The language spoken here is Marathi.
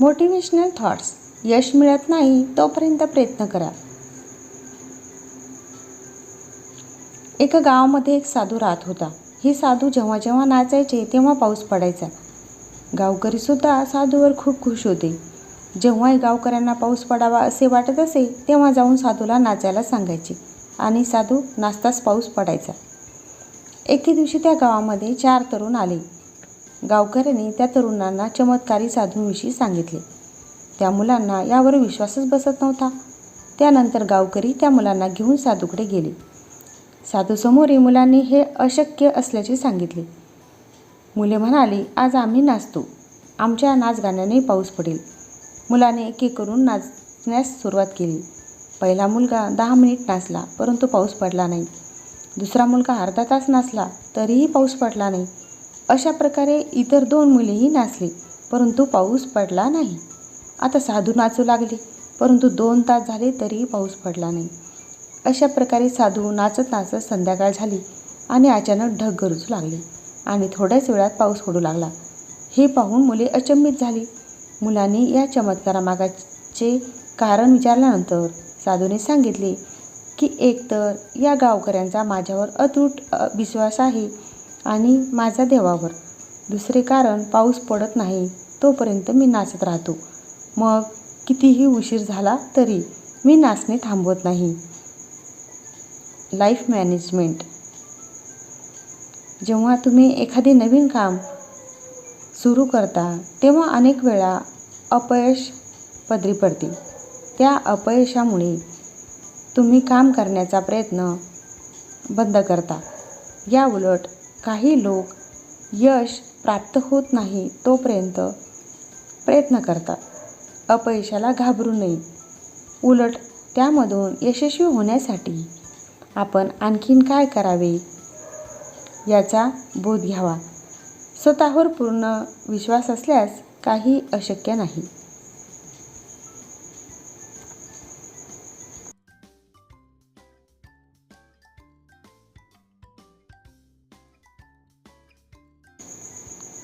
मोटिवेशनल थॉट्स यश मिळत नाही तोपर्यंत प्रयत्न करा. एका गावामध्ये एक साधू राहत होता. हे साधू जेव्हा जेव्हा नाचायचे तेव्हा पाऊस पडायचा. गावकरीसुद्धा साधूवर खूप खुश होते. जेव्हाही गावकऱ्यांना पाऊस पडावा असे वाटत असे तेव्हा जाऊन साधूला नाचायला सांगायचे आणि साधू नाचताच पाऊस पडायचा. एके दिवशी त्या गावामध्ये चार तरुण आले. गावकऱ्यांनी त्या तरुणांना चमत्कारी साधूंविषयी सांगितले. त्या मुलांना यावर विश्वासच बसत नव्हता. त्यानंतर गावकरी त्या मुलांना घेऊन साधूकडे गेले. साधूसमोरही मुलांनी हे अशक्य असल्याचे सांगितले. मुले म्हणाली आज आम्ही नाचतो. आमच्या नाचगाण्याने पाऊस पडेल. मुलाने एक एक करून नाचण्यास सुरुवात केली. पहिला मुलगा दहा मिनिट नाचला परंतु पाऊस पडला नाही. दुसरा मुलगा अर्धा तास नाचला तरीही पाऊस पडला नाही. अशा प्रकारे इतर दोन मुलेही नाचली परंतु पाऊस पडला नाही. आता साधू नाचू लागले परंतु दोन तास झाले तरीही पाऊस पडला नाही. अशा प्रकारे साधू नाचत नाचत संध्याकाळ झाली आणि अचानक ढग गरजू लागले आणि थोड्याच वेळात पाऊस पडू लागला. हे पाहून मुले अचंबित झाली. मुलांनी या चमत्कारामागाचे कारण विचारल्यानंतर साधूने सांगितले की एकतर या गावकऱ्यांचा माझ्यावर अतूट विश्वास आहे आणि माझा देवावर. दुसरे कारण पाऊस पडत नाही तोपर्यंत मी नाचत राहतो. मग कितीही उशीर झाला तरी मी नाचणे थांबवत नाही. Life management. जेव्हा तुम्ही एखादे नवीन काम सुरू करता तेव्हा अनेक वेळा अपयश पदरी पडते. त्या अपयशामुळे तुम्ही काम करण्याचा प्रयत्न बंद करता. या उलट काही लोक यश प्राप्त होत नाही तोपर्यंत प्रयत्न करतात. अपयशाला घाबरू नये. उलट त्यामधून यशस्वी होण्यासाठी आपण आणखीन काय करावे? याचा बोध घ्यावा. स्वतःवर पूर्ण विश्वास असल्यास काही अशक्य नाही.